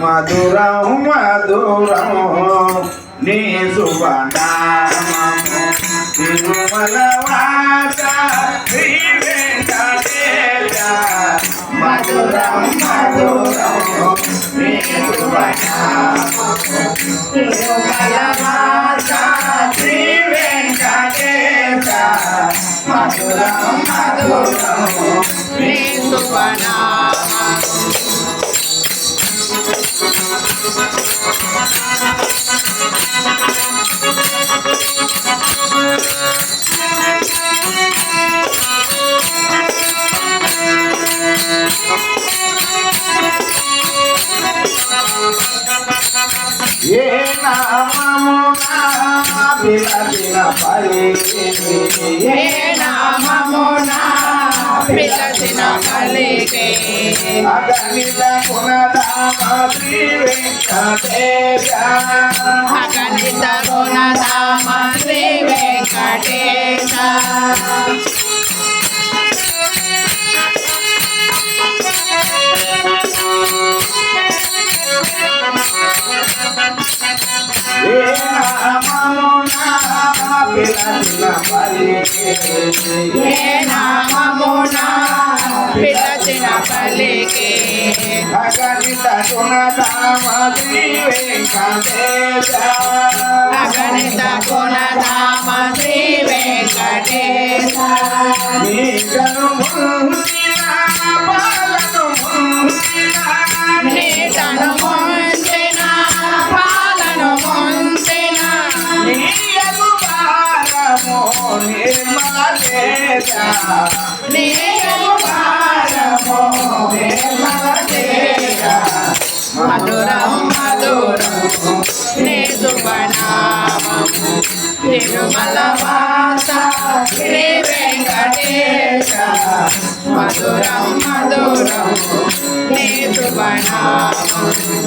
మధురం మధురం నీ శుభనామము తిరుమల వాస శ్రీ మధురం మధురం మధురం మధురం నీ శుభనామము ఏ నామమున పిలచిన పలికి ఏ నామమున పిలచిన పలికే అగణిత గుణధామ శ్రీ వెంకటేశ అగణిత గుణధామ శ్రీ వెంకటేశ ఏ నామమున పిలచిన పలికి అగణిత గుణధామ వెంకటేశ అగణిత గుణధామ వెంకటేశ. తిరుమల వాస శ్రీ వెంకటేశ మధురం మధురం నీ శుభనామము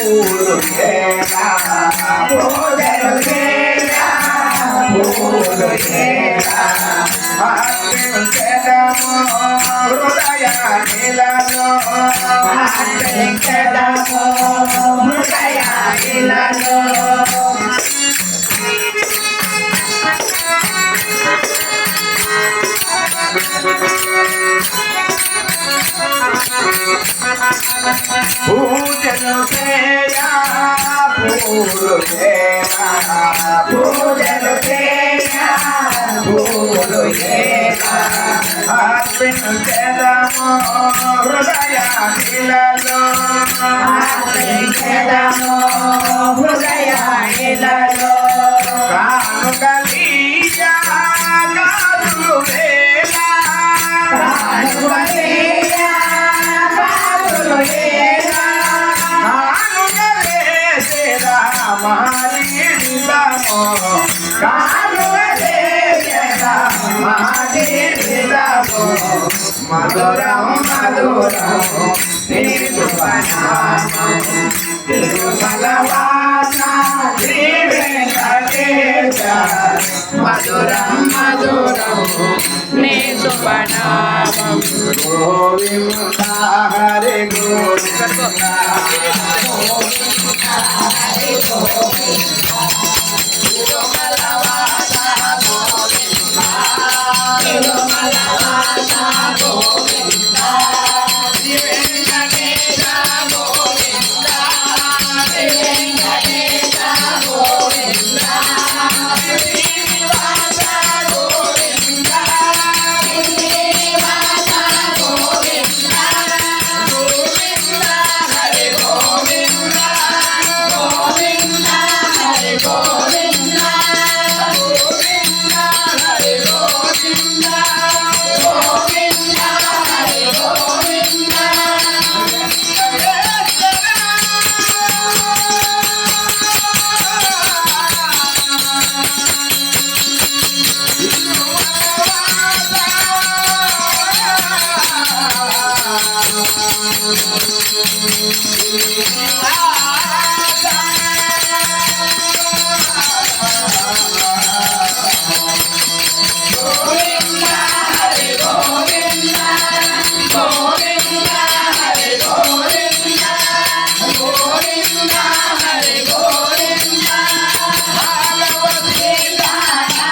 పూలు చేయా పూజలు చేయా పూలు చేయా అర్పించడము హృదయ నిలలో అర్పించడము హృదయ ఇలలో పూజలు చేయా పూలు పూజలు పూలు మధురం మధురం తిరుపనామము మధురం మధురం